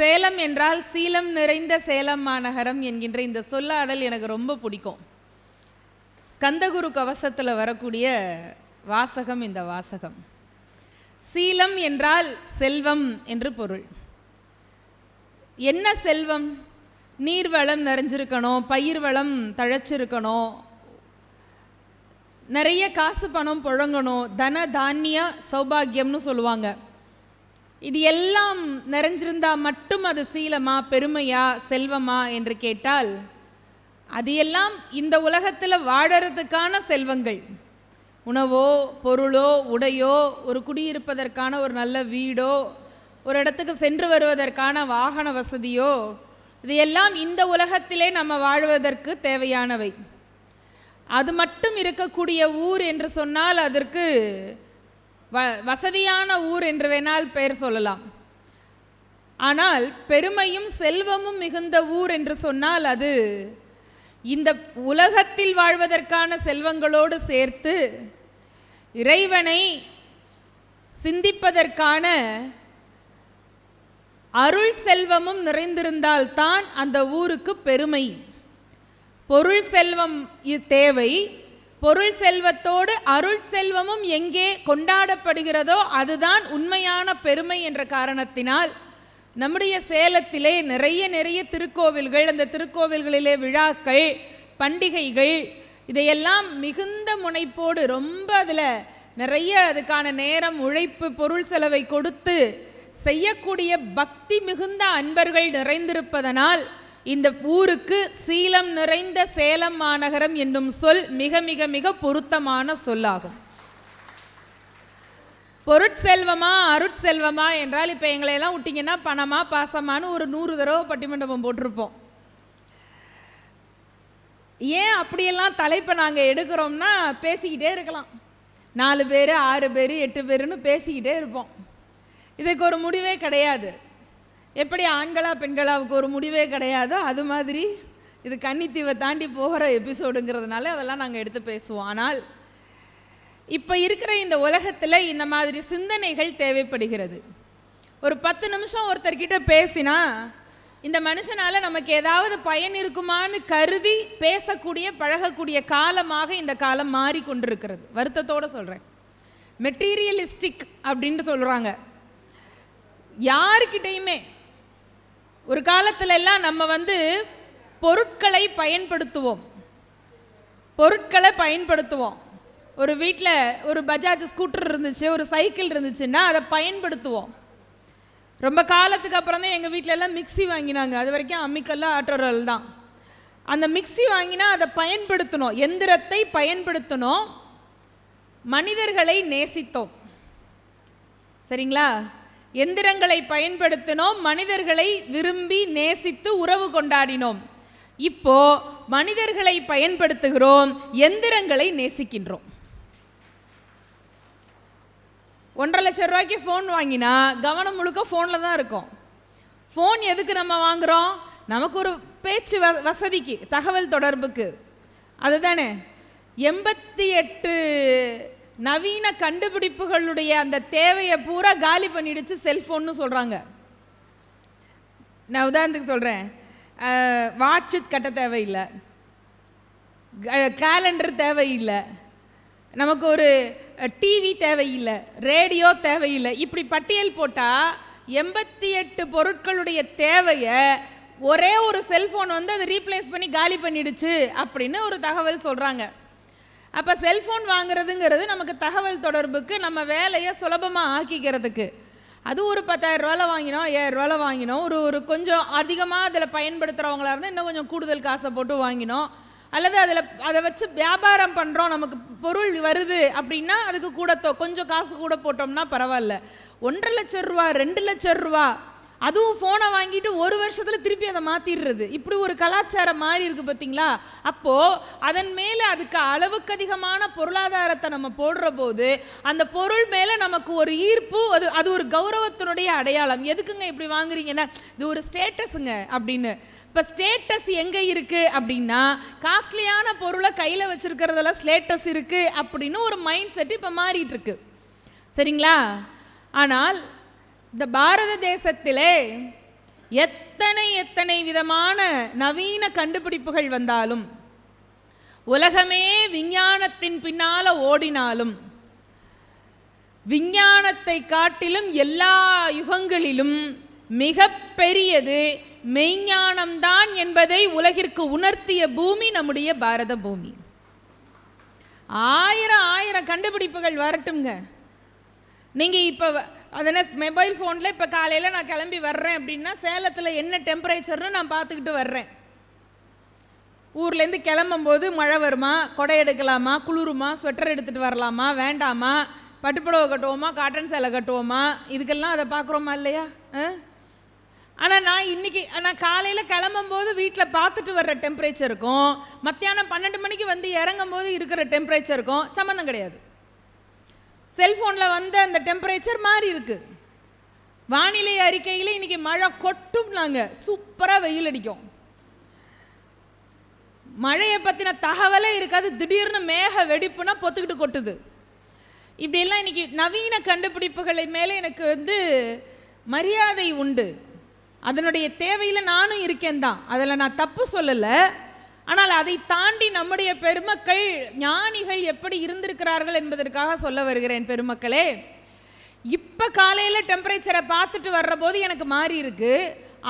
சேலம் என்றால் சீலம் நிறைந்த சேலம் மாநகரம் என்கின்ற இந்த சொல்லாடல் எனக்கு ரொம்ப பிடிக்கும். ஸ்கந்தகுரு கவசத்தில் வரக்கூடிய வாசகம் இந்த வாசகம். சீலம் என்றால் செல்வம் என்று பொருள். என்ன செல்வம்? நீர் வளம் நிறைஞ்சிருக்கணும் பயிர் வளம் தழைச்சிருக்கணும். நிறைய காசு பணம் புழங்கணும் தன தானிய சௌபாகியம்னு சொல்லுவாங்க. இது எல்லாம் நிறைஞ்சிருந்தா மட்டும் அது சீலமா பெருமையா செல்வமா என்று கேட்டால் அது எல்லாம் இந்த உலகத்தில் வாழறதுக்கான செல்வங்கள். உணவோ பொருளோ உடையோ ஒரு குடியிருப்பதற்கான ஒரு நல்ல வீடோ ஒரு இடத்துக்கு சென்று வருவதற்கான வாகன வசதியோ இது எல்லாம் இந்த உலகத்திலே நம்ம வாழ்வதற்கு தேவையானவை. அது மட்டும் இருக்கக்கூடிய ஊர் என்று சொன்னால் அதற்கு வ வசதியான ஊர் என்று வேணால் பெயர் சொல்லலாம். ஆனால் பெருமையும் செல்வமும் மிகுந்த ஊர் என்று சொன்னால் அது இந்த உலகத்தில் வாழ்வதற்கான செல்வங்களோடு சேர்த்து இறைவனை சிந்திப்பதற்கான அருள் செல்வமும் நிறைந்திருந்தால் தான் அந்த ஊருக்கு பெருமை. பொருள் செல்வம் இ- தேவை. பொருள் செல்வத்தோடு அருள் செல்வமும் எங்கே கொண்டாடப்படுகிறதோ அதுதான் உண்மையான பெருமை என்ற காரணத்தினால் நம்முடைய சேலத்திலே நிறைய நிறைய திருக்கோவில்கள் அந்த திருக்கோவில்களிலே விழாக்கள் பண்டிகைகள் இதையெல்லாம் மிகுந்த முனைப்போடு ரொம்ப அதில் நிறைய அதுக்கான நேரம் உழைப்பு பொருள் செலவை கொடுத்து செய்யக்கூடிய பக்தி மிகுந்த அன்பர்கள் நிறைந்திருப்பதனால் இந்த ஊருக்கு சீலம் நிறைந்த சேலம் மாநகரம் என்னும் சொல் மிக மிக மிக பொருத்தமான சொல்லாகும். பொருட்செல்வமா அருட்செல்வமா என்றால் இப்போ எங்களை எல்லாம் விட்டிங்கன்னா பணமா பாசமான்னு ஒரு நூறு தடவை பட்டிமண்டபம் போட்டிருப்போம். ஏன் அப்படியெல்லாம் தலைப்பை நாங்கள் எடுக்கிறோம்னா பேசிக்கிட்டே இருக்கலாம். நாலு பேர் ஆறு பேர் எட்டு பேருன்னு பேசிக்கிட்டே இருப்போம். இதுக்கு ஒரு முடிவே கிடையாது. எப்படி ஆண்களா பெண்களாவுக்கு ஒரு முடிவே கிடையாதோ. அது மாதிரி இது கன்னித்தீவை தாண்டி போகிற எபிசோடுங்கிறதுனால அதெல்லாம் நாங்கள் எடுத்து பேசுவோம். ஆனால் இப்போ இருக்கிற இந்த உலகத்தில் இந்த மாதிரி சிந்தனைகள் தேவைப்படுகிறது. ஒரு பத்து நிமிஷம் ஒருத்தர்கிட்ட பேசினா இந்த மனுஷனால் நமக்கு ஏதாவது பயன் இருக்குமான்னு கருதி பேசக்கூடிய பழகக்கூடிய காலமாக இந்த காலம் மாறிக்கொண்டிருக்கிறது. வருத்தத்தோடு சொல்கிறேன் மெட்டீரியலிஸ்டிக் அப்படின்னு சொல்கிறாங்க யாருக்கிட்டேயுமே ஒரு காலத்துல எல்லாம் நம்ம வந்து பொருட்களை பயன்படுத்துவோம். பொருட்களை பயன்படுத்துவோம். ஒரு வீட்டில் ஒரு பஜாஜ் ஸ்கூட்டர் இருந்துச்சு ஒரு சைக்கிள் இருந்துச்சுன்னா அதை பயன்படுத்துவோம். ரொம்ப காலத்துக்கு அப்புறம் தான் எங்கள் வீட்டில எல்லாம் மிக்ஸி வாங்கினாங்க. அது வரைக்கும் அம்மிக்கல்ல ஆட்டோரல் தான். அந்த மிக்ஸி வாங்கினா அதை பயன்படுத்தணும். எந்திரத்தை பயன்படுத்தணும். மனிதர்களை நேசித்தோம். சரிங்களா? எந்திரங்களை பயன்படுத்தினோம் மனிதர்களை விரும்பி நேசித்து உறவு கொண்டாடினோம். இப்போ மனிதர்களை பயன்படுத்துகிறோம் எந்திரங்களை நேசிக்கின்றோம். ஒன்றரை லட்சம் ரூபாய்க்கு ஃபோன் வாங்கினா கவனம் முழுக்க ஃபோனில் தான் இருக்கும். ஃபோன் எதுக்கு நம்ம வாங்குகிறோம் நமக்கு ஒரு பேச்சு வ வசதிக்கு தகவல் தொடர்புக்கு. அதுதானே? எண்பத்தி எட்டு நவீன கண்டுபிடிப்புகளுடைய அந்த தேவையை பூரா காலி பண்ணிடுச்சு செல்ஃபோன்னு சொல்கிறாங்க நான் உதாரணத்துக்கு சொல்கிறேன் வாட்சு கட்ட தேவையில்லை. கேலண்டர் தேவையில்லை. நமக்கு ஒரு டிவி தேவையில்லை. ரேடியோ தேவையில்லை. இப்படி பட்டியல் போட்டால் எண்பத்தி எட்டு பொருட்களுடைய தேவையை ஒரே ஒரு செல்ஃபோன் வந்து அதை ரீப்ளேஸ் பண்ணி காலி பண்ணிடுச்சு அப்படின்னு ஒரு தகவல் சொல்கிறாங்க அப்போ செல்ஃபோன் வாங்குறதுங்கிறது நமக்கு தகவல் தொடர்புக்கு நம்ம வேலையை சுலபமாக ஆக்கிக்கிறதுக்கு. அது ஒரு பத்தாயிரம் ரூபால வாங்கினோம் ஏழாயிரம் வாங்கினோம். ஒரு ஒரு கொஞ்சம் அதிகமாக அதில் பயன்படுத்துகிறவங்களா இருந்தால் இன்னும் கொஞ்சம் கூடுதல் காசை போட்டு வாங்கினோம். அல்லது அதில் அதை வச்சு வியாபாரம் பண்ணுறோம் நமக்கு பொருள் வருது அப்படின்னா அதுக்கு கூட கொஞ்சம் காசு கூட போட்டோம்னா பரவாயில்ல. ஒன்றரை லட்சம் ரூபா ரெண்டு லட்சம் ரூபா அதுவும் ஃபோனை வாங்கிட்டு ஒரு வருஷத்தில் திருப்பி அதை மாற்றிடுறது இப்படி ஒரு கலாச்சாரம் மாறி இருக்குது பார்த்தீங்களா அப்போது அதன் மேலே அதுக்கு அளவுக்கு அதிகமான பொருளாதாரத்தை நம்ம போடுற போது அந்த பொருள் மேலே நமக்கு ஒரு ஈர்ப்பு அது அது ஒரு கௌரவத்தினுடைய அடையாளம். எதுக்குங்க இப்படி வாங்குறீங்கன்னா இது ஒரு ஸ்டேட்டஸுங்க அப்படின்னு. இப்போ ஸ்டேட்டஸ் எங்கே இருக்குது அப்படின்னா காஸ்ட்லியான பொருளை கையில் வச்சுருக்கிறதெல்லாம் ஸ்டேட்டஸ் இருக்குது அப்படின்னு ஒரு மைண்ட் செட் இப்போ மாறிட்டுருக்கு சரிங்களா? ஆனால் இந்த பாரத தேசத்திலே எத்தனை எத்தனை விதமான நவீன கண்டுபிடிப்புகள் வந்தாலும் உலகமே விஞ்ஞானத்தின் பின்னால ஓடினாலும் விஞ்ஞானத்தை காட்டிலும் எல்லா யுகங்களிலும் மிக பெரியது மெய்ஞானம்தான் என்பதை உலகிற்கு உணர்த்திய பூமி நம்முடைய பாரத பூமி. ஆயிரம் ஆயிரம் கண்டுபிடிப்புகள் வரட்டுங்க நீங்கள் இப்போ அதனால் மொபைல் ஃபோனில் இப்போ காலையில் நான் கிளம்பி வர்றேன் அப்படின்னா சேலத்தில் என்ன டெம்பரேச்சர்னு நான் பார்த்துக்கிட்டு வர்றேன். ஊர்லேருந்து கிளம்பும்போது மழை வருமா? கொடை எடுக்கலாமா? குளிருமா? ஸ்வெட்டர் எடுத்துகிட்டு வரலாமா? வேண்டாமா? பட்டுப்புடவை கட்டுவோமா? காட்டன் சேலை கட்டுவோமா? இதுக்கெல்லாம் அதை பார்க்குறோமா இல்லையா? ஆனால் நான் இன்றைக்கி நான் காலையில் கிளம்பும்போது வீட்டில் பார்த்துட்டு வர்ற டெம்பரேச்சருக்கும் மத்தியானம் பன்னெண்டு மணிக்கு வந்து இறங்கும் போது இருக்கிற டெம்பரேச்சருக்கும் சம்மந்தம் கிடையாது. செல்ஃபோனில் வந்த அந்த டெம்பரேச்சர் மாறி இருக்கு. வானிலை அறிக்கையில் இன்றைக்கி மழை கொட்டும் நாங்கள் சூப்பராக வெயில் அடிக்கும். மழையை பற்றின தகவலே இருக்காது. திடீர்னு மேக வெடிப்புனா பொத்துக்கிட்டு கொட்டுது. இப்படியெல்லாம் இன்றைக்கி நவீன கண்டுபிடிப்புகளை மேலே எனக்கு வந்து மரியாதை உண்டு. அதனுடைய தேவையில் நானும் இருக்கேன் தான். அதில் நான் தப்பு சொல்லலை. ஆனால் அதை தாண்டி நம்முடைய பெருமக்கள் ஞானிகள் எப்படி இருந்திருக்கிறார்கள் என்பதற்காக சொல்ல வருகிறேன் பெருமக்களே. இப்போ காலையில் டெம்பரேச்சரை பார்த்துட்டு வர்ற போது எனக்கு மாறி இருக்கு.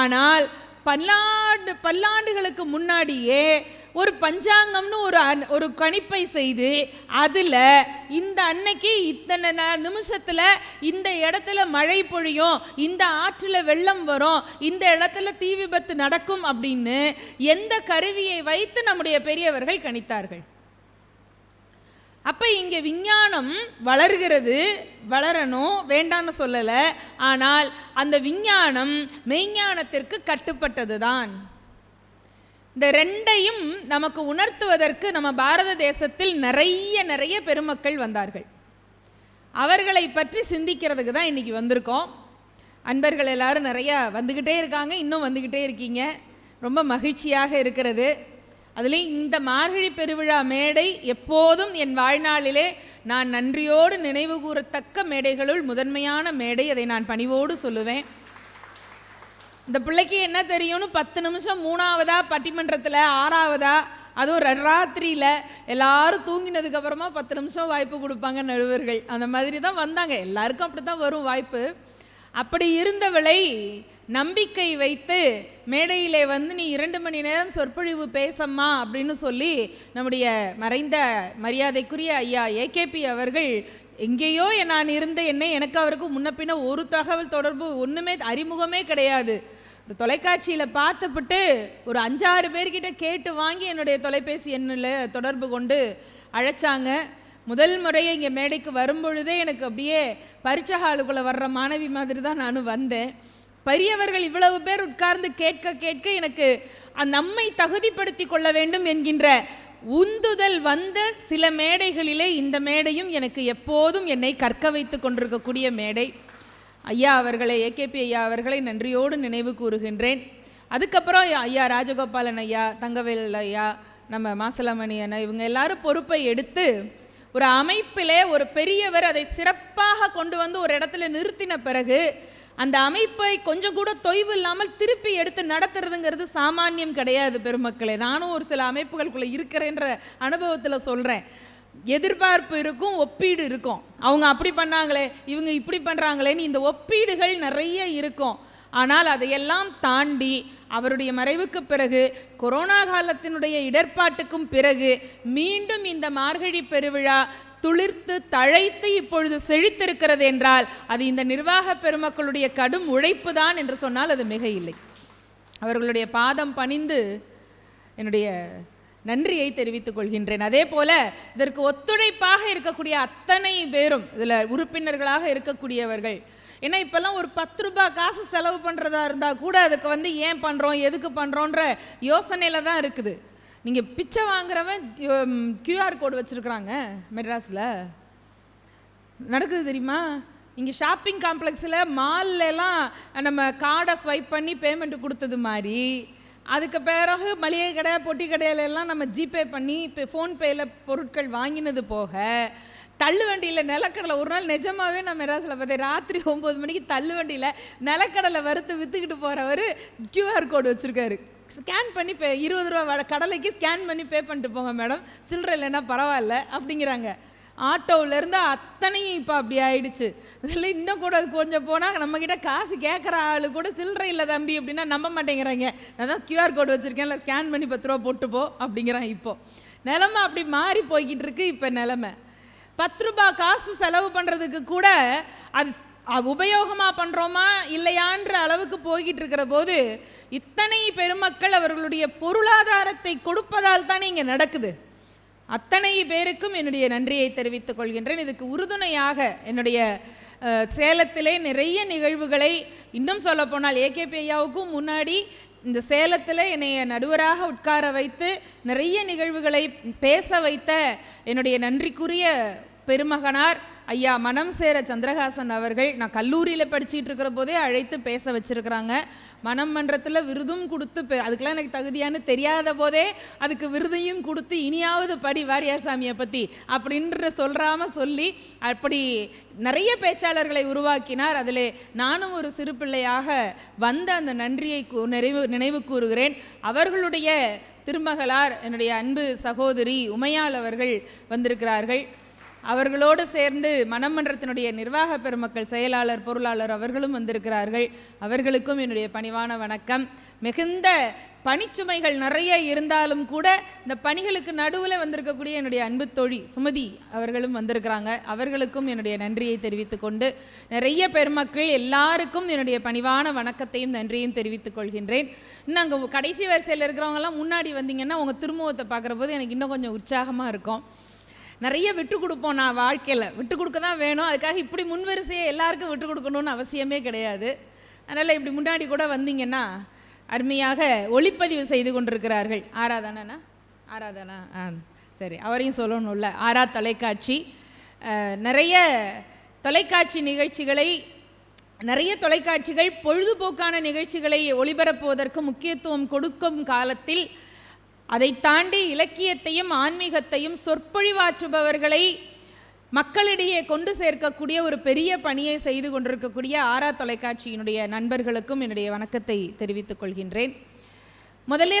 ஆனால் பல்லாண்டு பல்லாண்டுகளுக்கு முன்னாடியே ஒரு பஞ்சாங்கம்னு ஒரு அன்- ஒரு கணிப்பை செய்து அதில் இந்த அன்னைக்கு இத்தனை ந- இந்த இடத்துல மழை பொழியும் இந்த ஆற்றில் வெள்ளம் வரும் இந்த இடத்துல தீ விபத்து நடக்கும் அப்படின்னு எந்த கருவியை வைத்து நம்முடைய பெரியவர்கள் கணித்தார்கள்? அப்போ இங்கே விஞ்ஞானம் வளர்கிறது வளரணும் வேண்டான்னு சொல்லலை. ஆனால் அந்த விஞ்ஞானம் மெய்ஞானத்திற்கு கட்டுப்பட்டது தான் இந்த ரெண்டையும் நமக்கு உணர்த்துவதற்கு நம்ம பாரத தேசத்தில் நிறைய நிறைய பெருமக்கள் வந்தார்கள். அவர்களை பற்றி சிந்திக்கிறதுக்கு தான் இன்றைக்கி வந்திருக்கோம். அன்பர்கள் எல்லாரும் நிறையா வந்துக்கிட்டே இருக்காங்க இன்னும் வந்துக்கிட்டே இருக்கீங்க. ரொம்ப மகிழ்ச்சியாக இருக்கிறது. அதுலேயும் இந்த மார்கழி பெருவிழா மேடை எப்போதும் என் வாழ்நாளிலே நான் நன்றியோடு நினைவு கூறத்தக்க மேடைகளுள் முதன்மையான மேடை. அதை நான் பணிவோடு சொல்லுவேன். இந்த பிள்ளைக்கு என்ன தெரியும்னு பத்து நிமிஷம் மூணாவதா பட்டிமன்றத்தில் ஆறாவதா அதுவும் ராத்திரியில் எல்லாரும் தூங்கினதுக்கப்புறமா பத்து நிமிஷம் வாய்ப்பு கொடுப்பாங்க நடுவர்கள். அந்த மாதிரி தான் வந்தாங்க. எல்லாருக்கும் அப்படி தான் வரும் வாய்ப்பு. அப்படி இருந்தவளை நம்பிக்கை வைத்து மேடையிலே வந்து நீ இரண்டு மணி நேரம் சொற்பொழிவு பேசம்மா அப்படின்னு சொல்லி நம்முடைய மறைந்த மரியாதைக்குரிய ஐயா ஏகேபி அவர்கள் எங்கேயோ நான் இருந்த என்னை எனக்கு அவருக்கு முன்ன பின்ன ஒரு தகவல் தொடர்பு ஒன்றுமே அறிமுகமே கிடையாது. ஒரு தொலைக்காட்சியில் பார்த்துப்பட்டு ஒரு அஞ்சாறு பேர்கிட்ட கேட்டு வாங்கி என்னுடைய தொலைபேசி எண்ணில் தொடர்பு கொண்டு அழைச்சாங்க. முதல் முறையை இங்கே மேடைக்கு வரும்பொழுதே எனக்கு அப்படியே பரீட்சை ஹாலுக்குள்ளே வர்ற மாணவி மாதிரி தான் நானும் வந்தேன். பெரியவர்கள் இவ்வளவு பேர் உட்கார்ந்து கேட்க கேட்க எனக்கு நம்மை தகுதிப்படுத்தி கொள்ள வேண்டும் என்கின்ற உந்துதல் வந்த சில மேடைகளிலே இந்த மேடையும் எனக்கு எப்போதும் என்னை கற்க வைத்து கொண்டிருக்கக்கூடிய மேடை. ஐயா அவர்களை ஏகேபி ஐயா அவர்களை நன்றியோடு நினைவு கூறுகின்றேன். அதுக்கப்புறம் ஐயா ராஜகோபாலன் ஐயா தங்கவேல் ஐயா நம்ம மாசலமணி அண்ணா இவங்க எல்லாரும் பொறுப்பை எடுத்து ஒரு அமைப்பிலே ஒரு பெரியவர் அதை சிறப்பாக கொண்டு வந்து ஒரு இடத்துல நிறுத்தின பிறகு அந்த அமைப்பை கொஞ்சம் கூட தொய்வு இல்லாமல் திருப்பி எடுத்து நடத்துறதுங்கிறது சாமானியம் கிடையாது பெருமக்களே. நானும் ஒரு சில அமைப்புகளுக்குள்ளே இருக்கிறேன்ற அனுபவத்தில் சொல்கிறேன் எதிர்பார்ப்பு இருக்கும் ஒப்பீடு இருக்கும். அவங்க அப்படி பண்ணாங்களே இவங்க இப்படி பண்ணுறாங்களேன்னு இந்த ஒப்பீடுகள் நிறைய இருக்கும். ஆனால் அதையெல்லாம் தாண்டி அவருடைய மறைவுக்கு பிறகு கொரோனா காலத்தினுடைய இடர்பாட்டுக்கும் பிறகு மீண்டும் இந்த மார்கழி பெருவிழா துளிர்த்து தழைத்து இப்பொழுது செழித்திருக்கிறது என்றால் அது இந்த நிர்வாக பெருமக்களுடைய கடும் உழைப்பு தான் என்று சொன்னால் அது மிக இல்லை அவர்களுடைய பாதம் பணிந்து என்னுடைய நன்றியை தெரிவித்துக் கொள்கின்றேன். அதே போல இதற்கு ஒத்துழைப்பாக இருக்கக்கூடிய அத்தனை பேரும் இதில் உறுப்பினர்களாக இருக்கக்கூடியவர்கள் ஏன்னா இப்போல்லாம் ஒரு பத்து ரூபாய் காசு செலவு பண்ணுறதா இருந்தால் கூட அதுக்கு வந்து ஏன் பண்ணுறோம் எதுக்கு பண்ணுறோன்ற யோசனையில் தான் இருக்குது. நீங்கள் பிச்சை வாங்குறவன் கியூஆர் கோடு வச்சுருக்குறாங்க மெட்ராஸில். நடக்குது தெரியுமா? இங்கே ஷாப்பிங் காம்ப்ளெக்ஸில் மால்லலாம் நம்ம கார்டை ஸ்வைப் பண்ணி பேமெண்ட் கொடுத்தது மாதிரி. அதுக்கு பிறகு மளிகை கடை பொட்டி கடையில எல்லாம் நம்ம ஜிபே பண்ணி இப்போ ஃபோன்பேயில் பொருட்கள் வாங்கினது போக தள்ளுவண்டியில் நிலக்கடலை ஒரு நாள் நிஜமாகவே நான் மெராஸில் பார்த்தேன். ராத்திரி ஒம்பது மணிக்கு தள்ளுவண்டியில் நிலக்கடலை வறுத்து விற்றுக்கிட்டு போகிறவர் கியூஆர் கோடு வச்சுருக்காரு. ஸ்கேன் பண்ணி பே இருபது ரூபா வ- கடலைக்கு ஸ்கேன் பண்ணி பே பண்ணிட்டு போங்க மேடம் சில்லறை இல்லைன்னா பரவாயில்ல அப்படிங்கிறாங்க. ஆட்டோவிலேருந்து அத்தனையும் இப்போ அப்படி ஆயிடுச்சு. இதில் இன்னும் கூட கொஞ்சம் போனால் நம்மக்கிட்ட காசு கேட்குற ஆள் கூட சில்லறை இல்லை தம்பி அப்படின்னா நம்ப மாட்டேங்கிறாங்க. அதான் கியூஆர் கோடு வச்சுருக்கேன்ல ஸ்கேன் பண்ணி பத்து ரூபா போட்டு போ அப்படிங்கிறான் இப்போது நிலமை அப்படி மாறி போய்கிட்டு இருக்கு இப்போ நிலமை. பத்து ரூபாய் காசு செலவு பண்ணுறதுக்கு கூட அது உபயோகமாக பண்ணுறோமா இல்லையான்ற அளவுக்கு போய்கிட்டு இருக்கிற போது இத்தனை பெருமக்கள் அவர்களுடைய பொருளாதாரத்தை கொடுப்பதால் தானே இங்கே நடக்குது. அத்தனை பேருக்கும் என்னுடைய நன்றியை தெரிவித்துக் கொள்கின்றேன். இதுக்கு உறுதுணையாக என்னுடைய சேலத்திலே நிறைய நிகழ்வுகளை இன்னும் சொல்லப்போனால் ஏகேபி ஐயாவுக்கும் முன்னாடி இந்த சேலத்தில் என்னைய நடுவராக உட்கார வைத்து நிறைய நிகழ்வுகளை பேச வைத்த என்னுடைய நன்றிக்குரிய பெருமகனார். ஐயா மனம் சேர சந்திரகாசன் அவர்கள் நான் கல்லூரியில் படிச்சுட்டு இருக்கிற போதே அழைத்து பேச வச்சிருக்கிறாங்க. மனம் மன்றத்தில் விருதும் கொடுத்து அதுக்கெல்லாம் எனக்கு தகுதியான்னு தெரியாத போதே அதுக்கு விருதையும் கொடுத்து இனியாவது படி வாரியாசாமியை பற்றி அப்படின்ற சொல்கிறாம சொல்லி அப்படி நிறைய பேச்சாளர்களை உருவாக்கினார். அதில் நானும் ஒரு சிறு பிள்ளையாக வந்த அந்த நன்றியை கூ- நிறைவு நினைவு கூறுகிறேன். அவர்களுடைய திருமகளார் என்னுடைய அன்பு சகோதரி உமையாள் அவர்கள் வந்திருக்கிறார்கள். அவர்களோடு சேர்ந்து மனமன்றத்தினுடைய நிர்வாக பெருமக்கள் செயலாளர் பொருளாளர் அவர்களும் வந்திருக்கிறார்கள். அவர்களுக்கும் என்னுடைய பணிவான வணக்கம். மிகுந்த பணிச்சுமைகள் நிறைய இருந்தாலும் கூட இந்த பணிகளுக்கு நடுவில் வந்திருக்கக்கூடிய என்னுடைய அன்பு தோழி சுமதி அவர்களும் வந்திருக்கிறாங்க. அவர்களுக்கும் என்னுடைய நன்றியை தெரிவித்துக் கொண்டு நிறைய பெருமக்கள் எல்லாருக்கும் என்னுடைய பணிவான வணக்கத்தையும் நன்றியும் தெரிவித்துக் கொள்கின்றேன். இன்னும் அங்கே கடைசி வரிசையில் இருக்கிறவங்கலாம் முன்னாடி வந்தீங்கன்னா உங்கள் திருமுகத்தை பார்க்குற போது எனக்கு இன்னும் கொஞ்சம் உற்சாகமாக இருக்கும். நிறைய விட்டு கொடுப்போம் நான் வாழ்க்கையில். விட்டு கொடுக்க தான் வேணும். அதுக்காக இப்படி முன்வரிசையை எல்லாருக்கும் விட்டு கொடுக்கணும்னு அவசியமே கிடையாது. அதனால் இப்படி முன்னாடி கூட வந்தீங்கன்னா அருமையாக ஒளிப்பதிவு செய்து கொண்டிருக்கிறார்கள். ஆராதனா ஆராதனா? ஆ சரி. அவரையும் சொல்லணும்ல. ஆரா தொலைக்காட்சி. நிறைய தொலைக்காட்சி நிகழ்ச்சிகளை நிறைய தொலைக்காட்சிகள் பொழுதுபோக்கான நிகழ்ச்சிகளை ஒளிபரப்புவதற்கு முக்கியத்துவம் கொடுக்கும் காலத்தில் அதை தாண்டி இலக்கியத்தையும் ஆன்மீகத்தையும் சொற்பொழிவாற்றுபவர்களை மக்களிடையே கொண்டு சேர்க்கக்கூடிய ஒரு பெரிய பணியை செய்து கொண்டிருக்கக்கூடிய ஆரா தொலைக்காட்சியினுடைய நண்பர்களுக்கும் என்னுடைய வணக்கத்தை தெரிவித்துக் கொள்கின்றேன். முதலே